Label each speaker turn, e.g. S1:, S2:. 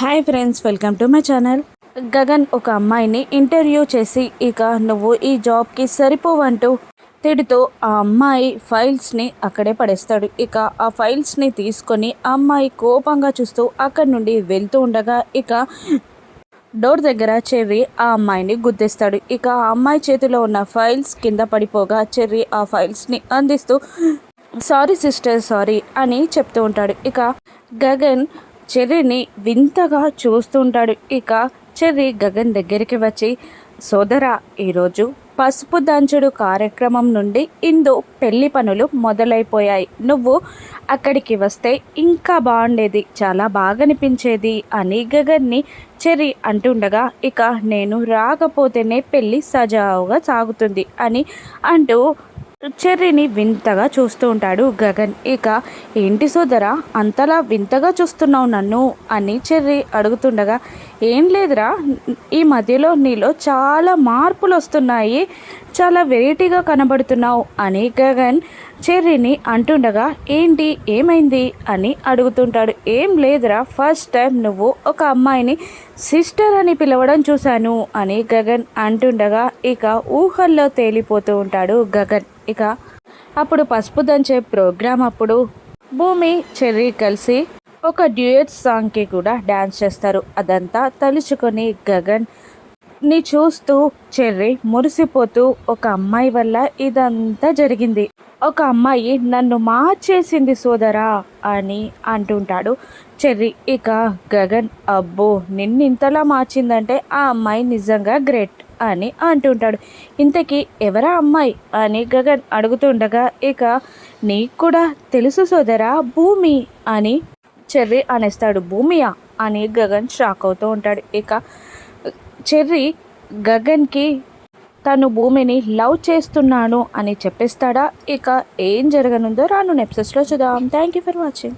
S1: Hi friends welcome to my channel. Gagan ఒక అమ్మాయిని interview చేసి ఇక నువ్వు ఈ జాబ్కి సరిపోవంటూ తిడుతూ ఆ అమ్మాయి ఫైల్స్ని అక్కడే పడేస్తాడు. ఇక ఆ ఫైల్స్ని తీసుకొని ఆ అమ్మాయి కోపంగా చూస్తూ అక్కడి నుండి వెళ్తూ ఉండగా ఇక డోర్ దగ్గర చెర్రీ ఆ అమ్మాయిని గుద్దేస్తాడు. ఇక ఆ అమ్మాయి చేతిలో ఉన్న ఫైల్స్ కింద పడిపోగా చెర్రీ ఆ ఫైల్స్ని అందిస్తూ సారీ సిస్టర్ సారీ అని చెప్తూ ఉంటాడు. ఇక గగన్ చెర్రీని వింతగా చూస్తుంటాడు ఇక చెర్రీ గగన్ దగ్గరికి వచ్చి సోదరా ఈరోజు పసుపు దంచుడు కార్యక్రమం నుండి ఇందు పెళ్ళి పనులు మొదలైపోయాయి. నువ్వు అక్కడికి వస్తే ఇంకా బాగుండేది చాలా బాగా అనిపించేది అని గగన్ని చెర్రీ అంటుండగా ఇక నేను రాకపోతేనే పెళ్ళి సజావుగా సాగుతుంది అని అంటూ చెర్రీని వింతగా చూస్తూ ఉంటాడు గగన్. ఇక ఏంటి సోదరా? అంతలా వింతగా చూస్తున్నావు నన్ను? అని చెర్రీ అడుగుతుండగా ఏం లేదురా ఈ మధ్యలో నీలో చాలా మార్పులు వస్తున్నాయి చాలా వెరైటీగా కనబడుతున్నావు అని గగన్ చెర్రీని అంటుండగా ఏంటి? ఏమైంది? అని అడుగుతుంటాడు. ఏం లేదురా ఫస్ట్ టైం నువ్వు ఒక అమ్మాయిని సిస్టర్ అని పిలవడం చూశాను అని గగన్ అంటుండగా ఇక ఊహల్లో తేలిపోతూ ఉంటాడు గగన్. ఇక అప్పుడు పసుపు దంచే ప్రోగ్రాం అప్పుడు భూమి చెర్రీ కలిసి ఒక డ్యూయట్ సాంగ్కి కూడా డ్యాన్స్ చేస్తారు. అదంతా తలుచుకొని గగన్ని చూస్తూ చెర్రీ మురిసిపోతూ ఒక అమ్మాయి వల్ల ఇదంతా జరిగింది. ఒక అమ్మాయి నన్ను మార్చేసింది సోదరా అని అంటుంటాడు చెర్రీ. ఇక గగన్ అబ్బో నిన్ను ఇంతలా మార్చిందంటే ఆ అమ్మాయి నిజంగా గ్రేట్ అని అంటుంటాడు. ఇంతకీ ఎవరా అమ్మాయి అని గగన్ అడుగుతుండగా ఇక నీకు కూడా తెలుసు సోదరా భూమి అని చెర్రీ అనేస్తాడు. భూమియా అని గగన్ షాక్ అవుతూ ఉంటాడు. ఇక చెర్రీ గగన్కి తను భూమిని లవ్ చేస్తున్నాను అని చెప్పేస్తాడా? ఇక ఏం జరగనుందో రాను నెప్సెస్లో చూద్దాం. Thank you for watching.